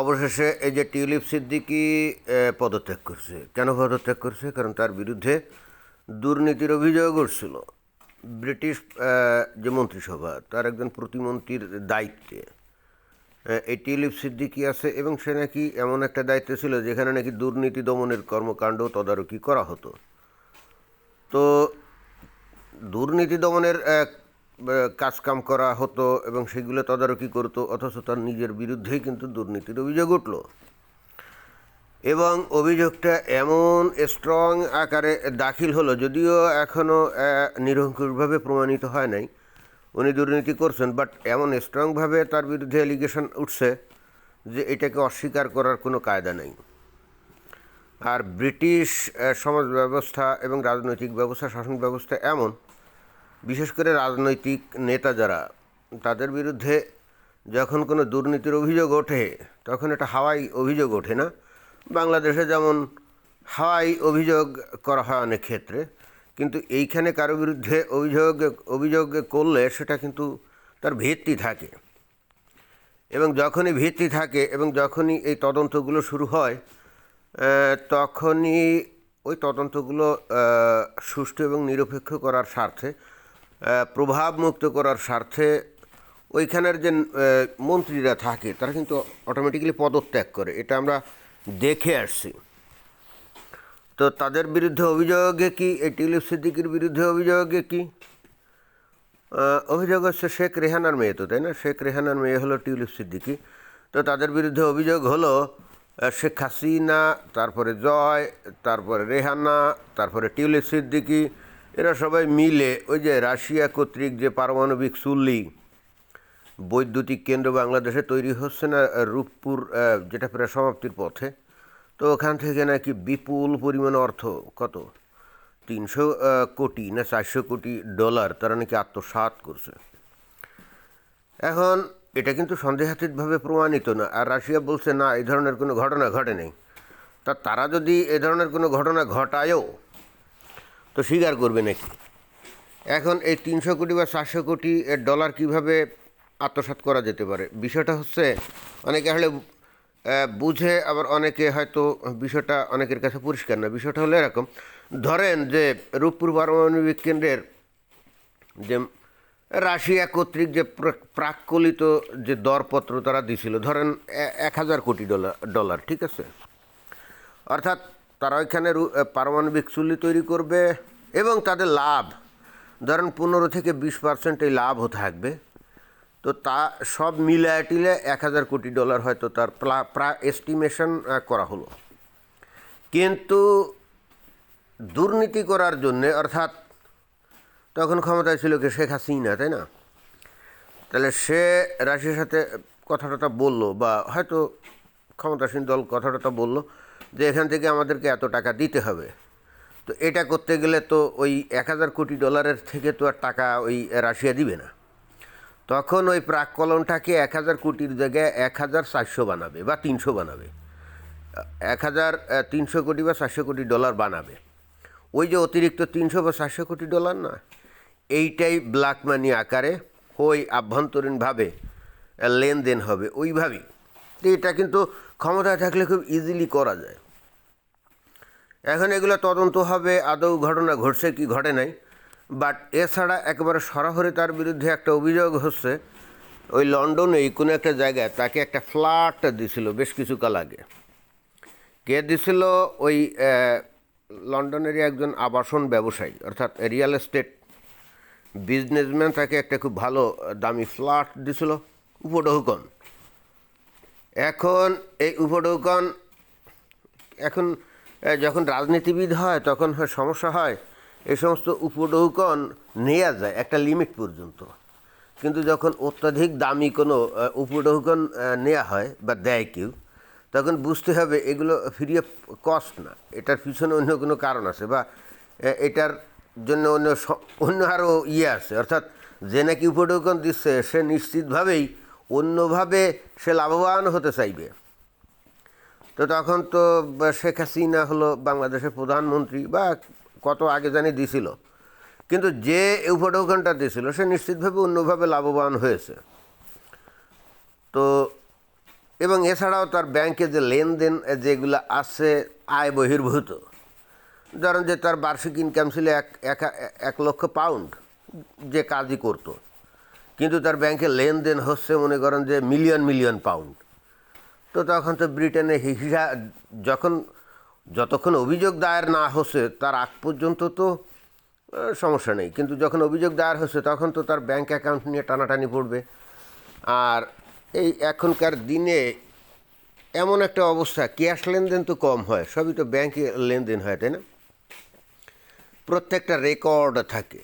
অবশেষে এই যে টিউলিপ সিদ্দিকি পদত্যাগ করছে। কেন পদত্যাগ করছে? কারণ তার বিরুদ্ধে দুর্নীতির অভিযোগ উঠছিল। ব্রিটিশ যে মন্ত্রিসভা, তার একজন প্রতিমন্ত্রীর দায়িত্বে। এই টিউলিপ সিদ্দিকি আছে এবং সে নাকি এমন একটা দায়িত্ব ছিল যেখানে নাকি দুর্নীতি দমনের কর্মকাণ্ড তদারকি করা হতো। তো দুর্নীতি দমনের কাজকাম করা হতো এবং সেগুলো তদারকি করতো, অথচ তার নিজের বিরুদ্ধেই কিন্তু দুর্নীতির অভিযোগ উঠল। এবং অভিযোগটা এমন স্ট্রং আকারে দাখিল হলো, যদিও এখনও নিরঙ্কুশভাবে প্রমাণিত হয় নাই। উনি দুর্নীতি করছেন বাট এমন স্ট্রংভাবে তার বিরুদ্ধে অ্যালিগেশন উঠছে যে এটাকে অস্বীকার করার কোনো কায়দা নেই। আর ব্রিটিশ সমাজ ব্যবস্থা এবং রাজনৈতিক ব্যবস্থা, শাসন ব্যবস্থা এমন বিশেষ করে রাজনৈতিক নেতা যারা, তাদের বিরুদ্ধে যখন কোনো দুর্নীতির অভিযোগ ওঠে, তখন এটা হাওয়াই অভিযোগ ওঠে না। বাংলাদেশে যেমন হাওয়াই অভিযোগ করা হয় অনেক ক্ষেত্রে, কিন্তু এইখানে কারও বিরুদ্ধে অভিযোগ অভিযোগ করলে সেটা কিন্তু তার ভিত্তি থাকে। এবং যখনই ভিত্তি থাকে এবং যখনই এই তদন্তগুলো শুরু হয় তখনই ওই তদন্তগুলো সুষ্ঠু এবং নিরপেক্ষ করার স্বার্থে প্রভাবমুক্ত করার স্বার্থে ওইখানের যে মন্ত্রীরা থাকে, তারা কিন্তু অটোমেটিক্যালি পদত্যাগ করে। এটা আমরা দেখে আসছি। তো তাদের বিরুদ্ধে অভিযোগে কি, এই টিউলিপ সিদ্দিকির বিরুদ্ধে অভিযোগে কি? অভিযোগ হচ্ছে শেখ রেহানার মেয়ে তো, তাই না? শেখ রেহানার মেয়ে হলো টিউলিপ সিদ্দিকি। তো তাদের বিরুদ্ধে অভিযোগ হলো শেখ হাসিনা, তারপরে জয়, তারপরে রেহানা, তারপরে টিউলিপ সিদ্দিকি এরা সবাই মিলে ওই যে রাশিয়া কর্তৃক যে পারমাণবিক চুল্লি বৈদ্যুতিক কেন্দ্র বাংলাদেশে তৈরি হচ্ছে না, রূপপুর যেটা প্রায় সমাপ্তির পথে, তো ওখান থেকে নাকি বিপুল পরিমাণ অর্থ, কত? তিনশো কোটি না চারশো কোটি ডলার তারা নাকি আত্মসাৎ করছে। এখন এটা কিন্তু সন্দেহাতীতভাবে প্রমাণিত না, আর রাশিয়া বলছে, না, এই ধরনের কোনো ঘটনা ঘটে নেই তা তারা যদি এ ধরনের কোনো ঘটনা ঘটায়ও তো স্বীকার করবে নাকি? এখন এই তিনশো কোটি বা চারশো কোটি এর ডলার কীভাবে আত্মসাৎ করা যেতে পারে? বিষয়টা হচ্ছে, অনেকে হলে বুঝে, আবার অনেকে হয়তো বিষয়টা অনেকের কাছে পরিষ্কার না। বিষয়টা হলো এরকম, ধরেন যে রূপপুর পারমাণবিক কেন্দ্রের যে রাশিয়া কর্তৃক যে প্র- প্রাক্কলিত যে দরপত্র তারা দিছিল, ধরেন এক হাজার কোটি ডলার ডলার, ঠিক আছে? অর্থাৎ তারা ওইখানে পারমাণবিক চুল্লি তৈরি করবে এবং তাদের লাভ, ধরেন পনেরো থেকে বিশ পার্সেন্ট এই লাভও থাকবে। তো তা সব মিলায় টিলে এক হাজার কোটি ডলার হয়তো তার প্রা এস্টিমেশন করা হলো। কিন্তু দুর্নীতি করার জন্যে, অর্থাৎ তখন ক্ষমতায় ছিল কি শেখ হাসিনা, তাই না? তাহলে সে রাশিয়ার সাথে কথাটা বলল বা হয়তো ক্ষমতাসীন দল কথাটা বলল। যে এখান থেকে আমাদেরকে এত টাকা দিতে হবে। তো এটা করতে গেলে তো ওই এক হাজার কোটি ডলারের থেকে তো আর টাকা ওই রাশিয়া দিবে না। তখন ওই প্রাক্কলনটাকে এক হাজার কোটির জায়গায় এক হাজার চারশো বানাবে বা তিনশো বানাবে। এক হাজার তিনশো কোটি বা চারশো কোটি ডলার বানাবে। ওই যে অতিরিক্ত তিনশো বা চারশো কোটি ডলার না, এইটাই ব্ল্যাক মানি আকারে ওই আভ্যন্তরীণভাবে লেনদেন হবে ওইভাবেই। তো এটা কিন্তু ক্ষমতায় থাকলে খুব ইজিলি করা যায়। এখন এগুলো তদন্ত হবে, আদৌ ঘটনা ঘটছে কি ঘটে নাই বাট এছাড়া একেবারে সরাসরি তার বিরুদ্ধে একটা অভিযোগ হচ্ছে, ওই লন্ডনেই কোনো একটা জায়গায় তাকে একটা ফ্ল্যাট দিছিল বেশ কিছুকাল আগে। কে দিছিল? ওই লন্ডনেরই একজন আবাসন ব্যবসায়ী, অর্থাৎ রিয়েল এস্টেট বিজনেসম্যান তাকে একটা খুব ভালো, দামি ফ্ল্যাট দিছিল, উপঢৌকন। এখন এই উপঢৌকন, এখন যখন রাজনীতিবিদ হয়, তখন সমস্যা হয়, এই সমস্ত উপঢৌকন নেওয়া যায় একটা লিমিট পর্যন্ত। কিন্তু যখন অত্যাধিক দামি কোনো উপঢৌকন নেওয়া হয় বা দেয় কেউ, তখন বুঝতে হবে এগুলো ফ্রি অফ কস্ট না। এটার পিছনে অন্য কোনো কারণ আছে বা এটার জন্য অন্য অন্য আরও ইয়ে আছে। অর্থাৎ যে নাকি উপঢৌকন দিচ্ছে, সে নিশ্চিতভাবেই অন্যভাবে সে লাভবান হতে চাইবে। তো তখন তো শেখ হাসিনা হলো বাংলাদেশের প্রধানমন্ত্রী বা কত আগে জানি দিছিল। কিন্তু যে উপঢৌকনটা দিছিল, সে নিশ্চিতভাবে অন্যভাবে লাভবান হয়েছে। তো এবং এছাড়াও তার ব্যাংকে যে লেনদেন, যেগুলো আছে, আয় বহির্ভূত, ধরেন যে তার বার্ষিক ইনকাম ছিল এক এক এক লক্ষ পাউন্ড যে কাজই করতো। কিন্তু তার ব্যাংকে লেনদেন হচ্ছে, মনে করেন যে মিলিয়ন মিলিয়ন পাউন্ড তো তখন তো ব্রিটেনে হিসা, যখন, যতক্ষণ অভিযোগ দায়ের না হচ্ছে, তার আগ পর্যন্ত তো সমস্যা নেই। কিন্তু যখন অভিযোগ দায়ের হচ্ছে, তখন তো তার ব্যাংক অ্যাকাউন্ট নিয়ে টানাটানি পড়বে। আর এই এখনকার দিনে এমন একটা অবস্থা, ক্যাশ লেনদেন তো কম হয়, সবই তো ব্যাংকে লেনদেন হয়, তাই না? প্রত্যেকটা রেকর্ড থাকে।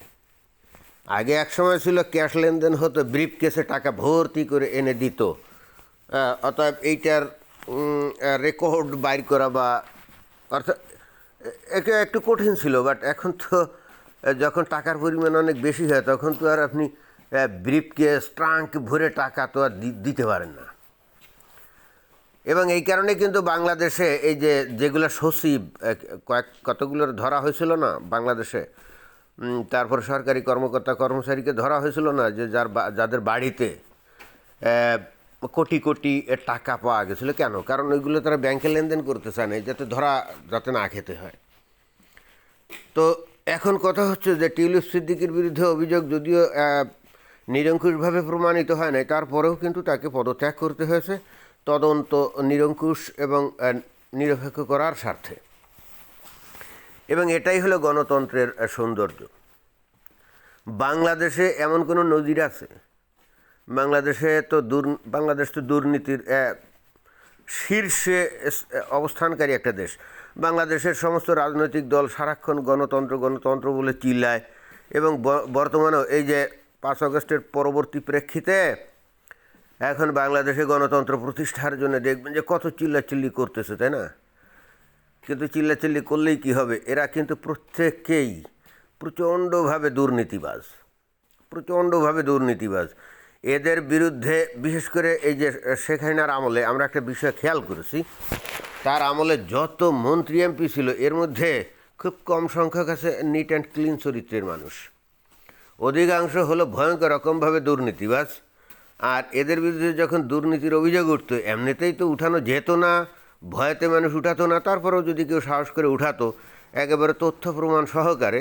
আগে এক সময় ছিল ক্যাশ লেনদেন হতো ব্রিফ কেসে টাকা ভর্তি করে এনে দিত। অতএব এইটার রেকর্ড বাইর করা বা, অর্থাৎ এটা একটু কঠিন ছিল বাট এখন তো, যখন টাকার পরিমাণ অনেক বেশি হয়, তখন তো আর আপনি ব্রিফ কেস ট্রাঙ্ক ভরে টাকা তো আর দিতে পারেন না। এবং এই কারণে কিন্তু বাংলাদেশে এই যে, যেগুলো সচিব কয়েক, কতগুলোর ধরা হয়েছিল না, বাংলাদেশে তারপর সরকারি কর্মকর্তা কর্মচারীকে ধরা হয়েছিল না যে যার যাদের বাড়িতে কোটি কোটি টাকা পাওয়া গেছিল। কেন? কারণ ওইগুলো তারা ব্যাংকে লেনদেন করতে চায় না যাতে ধরা, যাতে না খেতে হয়। তো এখন কথা হচ্ছে যে টিউলিপ সিদ্দিকির বিরুদ্ধে অভিযোগ যদিও নিরঙ্কুশভাবে প্রমাণিত হয় নাই, তারপরেও কিন্তু তাকে পদত্যাগ করতে হয়েছে। তদন্ত নিরঙ্কুশ এবং নিরপেক্ষ করার স্বার্থে। এবং এটাই হলো গণতন্ত্রের সৌন্দর্য। বাংলাদেশে এমন কোনো নজির আছে? বাংলাদেশে তো দুর, বাংলাদেশ তো দুর্নীতির শীর্ষে অবস্থানকারী একটা দেশ। বাংলাদেশের সমস্ত রাজনৈতিক দল সারাক্ষণ গণতন্ত্র গণতন্ত্র বলে চিল্লায় এবং বর্তমানেও এই যে পাঁচ আগস্টের পরবর্তী প্রেক্ষিতে এখন বাংলাদেশে গণতন্ত্র প্রতিষ্ঠার জন্য দেখবেন যে কত চিল্লাচিল্লি করতেছে, তাই না? কিন্তু চিল্লাচিল্লি করলেই কি হবে? এরা কিন্তু প্রত্যেকেই প্রচণ্ডভাবে দুর্নীতিবাজ। প্রচণ্ডভাবে দুর্নীতিবাজ। এদের বিরুদ্ধে, বিশেষ করে এই যে শেখ হাসিনার আমলে, আমরা একটা বিষয় খেয়াল করেছি। তার আমলে যত মন্ত্রী, এমপি ছিল, এর মধ্যে খুব কম সংখ্যক আছে নিট অ্যান্ড ক্লিন চরিত্রের মানুষ। অধিকাংশ হলো ভয়ঙ্কর রকমভাবে দুর্নীতিবাজ। আর এদের বিরুদ্ধে যখন দুর্নীতির অভিযোগ উঠতো, এমনিতেই তো উঠানো যেত না। ভয়েতে মানুষ উঠাতো না, তারপরেও যদি কেউ সাহস করে উঠাতো, একেবারে তথ্য প্রমাণ সহকারে,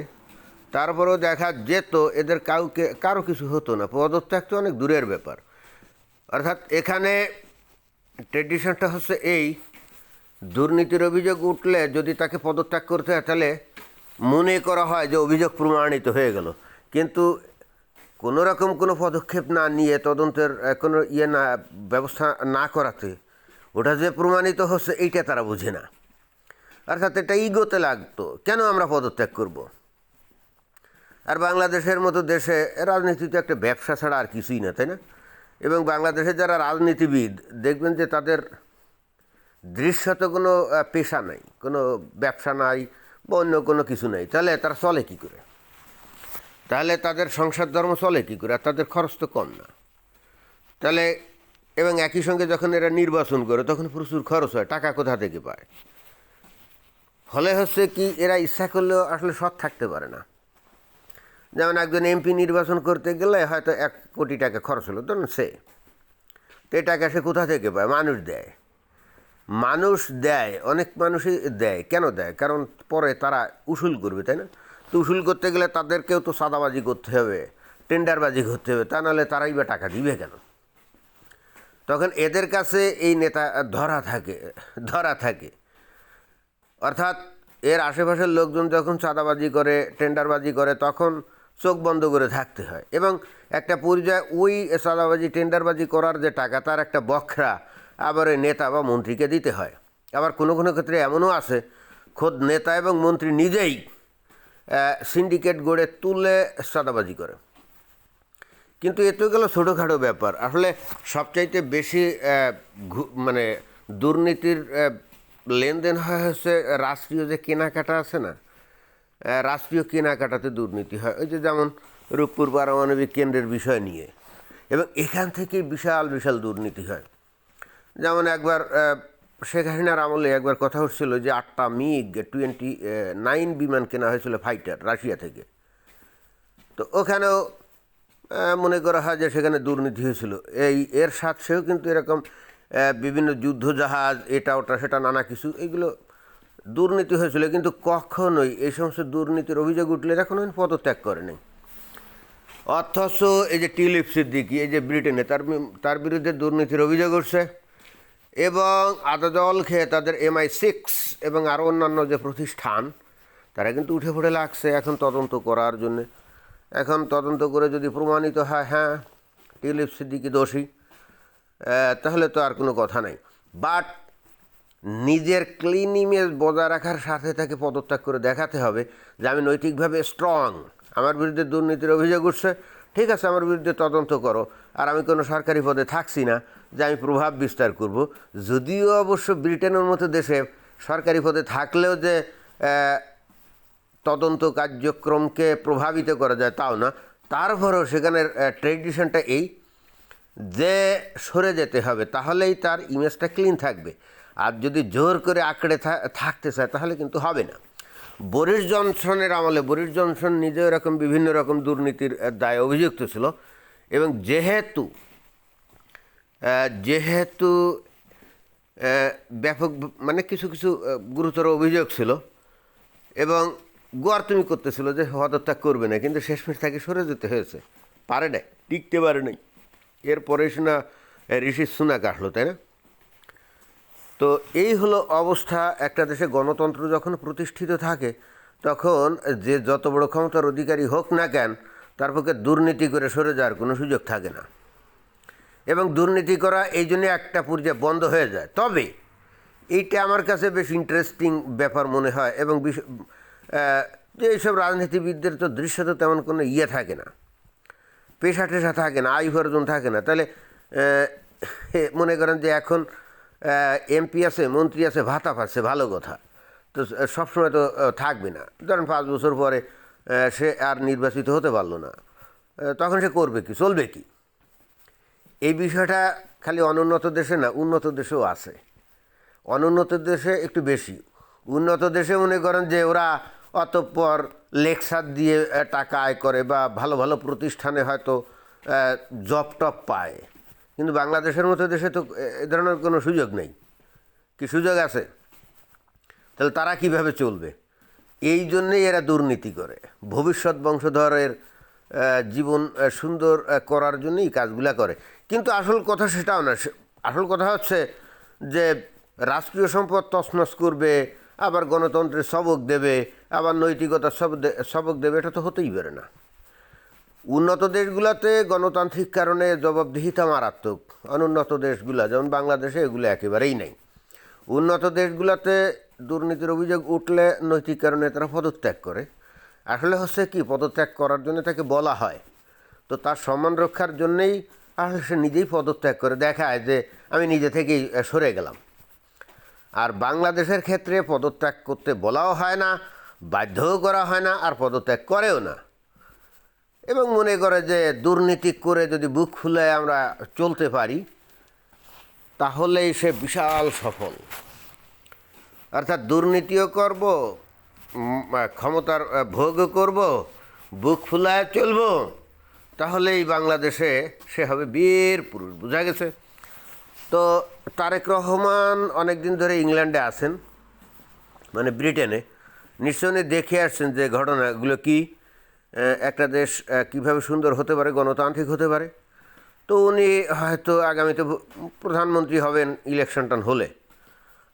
তারপরেও দেখা যেত এদের কাউকে, কারও কিছু হতো না। পদত্যাগ তো অনেক দূরের ব্যাপার। অর্থাৎ এখানে ট্রেডিশনটা হচ্ছে এই, দুর্নীতির অভিযোগ উঠলে যদি তাকে পদত্যাগ করতে হয়, তাহলে মনে করা হয় যে অভিযোগ প্রমাণিত হয়ে গেল। কিন্তু কোনো রকম কোনো পদক্ষেপ না নিয়ে তদন্তের কোনো ইয়ে না, ব্যবস্থা না করাতে ওটা যে প্রমাণিত হচ্ছে, এইটা তারা বুঝে না। অর্থাৎ এটা ইগোতে লাগতো। কেন আমরা পদত্যাগ করব? আর বাংলাদেশের মতো দেশে রাজনীতি তো একটা ব্যবসা ছাড়া আর কিছুই না, তাই না? এবং বাংলাদেশে যারা রাজনীতিবিদ, দেখবেন যে তাদের দৃশ্যত কোনো পেশা নাই, কোনো ব্যবসা নাই বা অন্য কোনো কিছু নাই। তাহলে তারা চলে কী করে? তাহলে তাদের সংসার ধর্ম চলে কী করে? আর তাদের খরচ তো কম না। তাহলে এবং একই সঙ্গে যখন এরা নির্বাচন করে, তখন প্রচুর খরচ হয়, টাকা কোথা থেকে পায়? ফলে হচ্ছে কি, এরা ইচ্ছা করলেও আসলে সৎ থাকতে পারে না। যেমন একজন এমপি নির্বাচন করতে গেলে হয়তো এক কোটি টাকা খরচ হলো, ধরুন সে। তো এই টাকা সে কোথা থেকে পায়? মানুষ দেয়। মানুষ দেয়, অনেক মানুষই দেয়। কেন দেয়? কারণ পরে তারা উসুল করবে, তাই না? তো উসুল করতে গেলে তাদেরকেও তো সাদাবাজি করতে হবে, টেন্ডারবাজি করতে হবে, তা নাহলে তারাই বা টাকা দিবে কেন? তখন এদের কাছে এই নেতা ধরা থাকে ধরা থাকে। অর্থাৎ এর আশেপাশের লোকজন যখন চাঁদাবাজি করে, টেন্ডারবাজি করে, তখন চোখ বন্ধ করে থাকতে হয়। এবং একটা পর্যায়ে ওই চাঁদাবাজি, টেন্ডারবাজি করার যে টাকা, তার একটা বখরা আবার ওই নেতা বা মন্ত্রীকে দিতে হয়। আবার কোনো কোনো ক্ষেত্রে এমনও আছে, খোদ নেতা এবং মন্ত্রী নিজেই সিন্ডিকেট গড়ে তুলে চাঁদাবাজি করে। কিন্তু এ তো গেল ছোটোখাটো ব্যাপার। আসলে সবচাইতে বেশি মানে দুর্নীতির লেনদেন হয় হচ্ছে রাষ্ট্রীয় যে কেনাকাটা আছে না রাষ্ট্রীয় কেনাকাটাতে দুর্নীতি হয়। ওই যে যেমন রূপপুর পারমাণবিক কেন্দ্রের বিষয় নিয়ে। এবং এখান থেকে বিশাল বিশাল দুর্নীতি হয়। যেমন একবার শেখ হাসিনার আমলে একবার কথা হচ্ছিল যে আটটা মিগ, টোয়েন্টি নাইন বিমান কেনা হয়েছিল ফাইটার রাশিয়া থেকে। তো ওখানেও মনে করা হয় যে সেখানে দুর্নীতি হয়েছিল। এই এর সাথেও কিন্তু এরকম বিভিন্ন যুদ্ধ জাহাজ এটা, ওটা, সেটা, নানা কিছু, এগুলো দুর্নীতি হয়েছিল। কিন্তু কখনোই এই সমস্ত দুর্নীতির অভিযোগ উঠলে এরা কোনোদিন পদত্যাগ করেনি। অথচ এই যে টিলিপ সিদ্দিকি, এই যে ব্রিটেনে, তার তার বিরুদ্ধে দুর্নীতির অভিযোগ উঠছে এবং আদা জল খেয়ে তাদের এমআই সিক্স এবং আরও অন্যান্য যে প্রতিষ্ঠান, তারা কিন্তু উঠে পড়ে লাগছে এখন তদন্ত করার জন্যে। এখন তদন্ত করে যদি প্রমাণিত হয় হ্যাঁ টিলিপ সিদ্দিকি দোষী তাহলে তো আর কোনো কথা নাই। বাট নিজের ক্লিন ইমেজ বজায় রাখার সাথে তাকে পদত্যাগ করে দেখাতে হবে যে আমি নৈতিকভাবে স্ট্রং আমার বিরুদ্ধে দুর্নীতির অভিযোগ উঠছে, ঠিক আছে, আমার বিরুদ্ধে তদন্ত করো। আর আমি কোনো সরকারি পদে থাকছি না যে আমি প্রভাব বিস্তার করব। যদিও অবশ্য ব্রিটেনের মতো দেশে সরকারি পদে থাকলেও যে তদন্ত কার্যক্রমকে প্রভাবিত করা যায় তাও না। তারপরেও সেখানের ট্রেডিশনটা এই যে সরে যেতে হবে, তাহলেই তার ইমেজটা ক্লিন থাকবে। আর যদি জোর করে আঁকড়ে থাকতে চায়, তাহলে কিন্তু হবে না। বরিস জনসনের আমলে, বরিস জনসন নিজেও এরকম বিভিন্ন রকম দুর্নীতির দায়ে অভিযুক্ত ছিল। এবং যেহেতু যেহেতু ব্যাপক মানে কিছু কিছু গুরুতর অভিযোগ ছিল। এবং গোয়ার তুমি করতেছিল যে পদত্যাগ করবে না, কিন্তু শেষমেশ তাকে সরে যেতে হয়েছে। পারে নাই, টিকতে পারে নাই। এরপরে শোনা ঋষি সুনাক আসলো, তাই না? তো এই হলো অবস্থা, একটা দেশে গণতন্ত্র যখন প্রতিষ্ঠিত থাকে, তখন যে যত বড় ক্ষমতার অধিকারী হোক না কেন, তার পক্ষে দুর্নীতি করে সরে যাওয়ার কোনো সুযোগ থাকে না। এবং দুর্নীতি করা এই জন্য একটা পর্যায়ে বন্ধ হয়ে যায়। তবে, এইটা আমার কাছে বেশ ইন্টারেস্টিং ব্যাপার মনে হয়, এবং যে এইসব রাজনীতিবিদদের তো দৃশ্যত তেমন কোনো ইয়ে থাকে না। পেশা টেশা থাকে না, আয় উপার্জন থাকে না। তাহলে মনে করেন যে এখন এমপি আছে, মন্ত্রী আছে, ভাতা পাচ্ছে, ভালো কথা। তো সবসময় তো থাকবে না। ধরেন পাঁচ বছর পরে সে আর নির্বাচিত হতে পারল না। তখন সে করবে কি, চলবে কি? এই বিষয়টা খালি অনুন্নত দেশে না, উন্নত দেশেও আছে। অনুন্নত দেশে একটু বেশি। উন্নত দেশে মনে করেন যে ওরা অতঃপর লেকচার দিয়ে টাকা আয় করে বা ভালো ভালো প্রতিষ্ঠানে হয়তো জব টপ পায়। কিন্তু বাংলাদেশের মতো দেশে তো, এ- ধরনের কোনো সুযোগ নেই। কি সুযোগ আছে? তাহলে তারা কীভাবে চলবে? এই জন্যেই এরা দুর্নীতি করে। ভবিষ্যৎ বংশধরের জীবন সুন্দর করার জন্যই কাজগুলা করে। কিন্তু আসল কথা সেটাও না। আসল কথা হচ্ছে যে, রাষ্ট্রীয় সম্পদ তছনছ করবে, আবার গণতন্ত্রের সবক দেবে আবার নৈতিকতার সব সবক দেবে, এটা তো হতেই পারে না। উন্নত দেশগুলোতে গণতান্ত্রিক কারণে জবাবদিহিতা মারাত্মক। অনুন্নত দেশগুলো, যেমন বাংলাদেশে এগুলো একেবারেই নাই। উন্নত দেশগুলোতে দুর্নীতির অভিযোগ উঠলে নৈতিক কারণে তারা পদত্যাগ করে। আসলে হচ্ছে কি, পদত্যাগ করার জন্য তাকে বলা হয়। তো তার সম্মান রক্ষার জন্যেই আসলে সে নিজেই পদত্যাগ করে। দেখায় যে আমি নিজে থেকেই সরে গেলাম। আর বাংলাদেশের ক্ষেত্রে পদত্যাগ করতে বলাও হয় না বাধ্যও করা হয় না আর পদত্যাগ করেও না। এবং মনে করে যে দুর্নীতি করে যদি বুক খুলে আমরা চলতে পারি, তাহলেই সে বিশাল সফল। অর্থাৎ দুর্নীতিও করব ক্ষমতার ভোগও করব, বুক ফুলায় চলবো, তাহলেই বাংলাদেশে সে হবে বীর পুরুষ, বোঝা গেছে? তো তারেক রহমান অনেক দিন ধরে ইংল্যান্ডে আছেন মানে ব্রিটেনে। নিশ্চয়ই দেখে আসছেন যে ঘটনাগুলো কি একটা দেশ কীভাবে সুন্দর হতে পারে, গণতান্ত্রিক হতে পারে। তো উনি হয়তো আগামীতে প্রধানমন্ত্রী হবেন ইলেকশনটা হলে।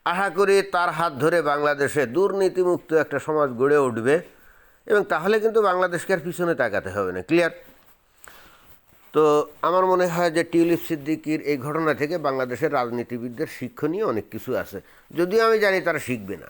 আশা করি তার হাত ধরে বাংলাদেশে দুর্নীতিমুক্ত একটা সমাজ গড়ে উঠবে এবং তাহলে কিন্তু বাংলাদেশকে আর পিছনে তাকাতে হবে না ক্লিয়ার তো আমার মনে হয় যে টিউলিপ সিদ্দিকির এই ঘটনা থেকে বাংলাদেশের রাজনীতিবিদদের শিক্ষণীয় অনেক কিছু আছে। যদিও আমি জানি তারা শিখবে না।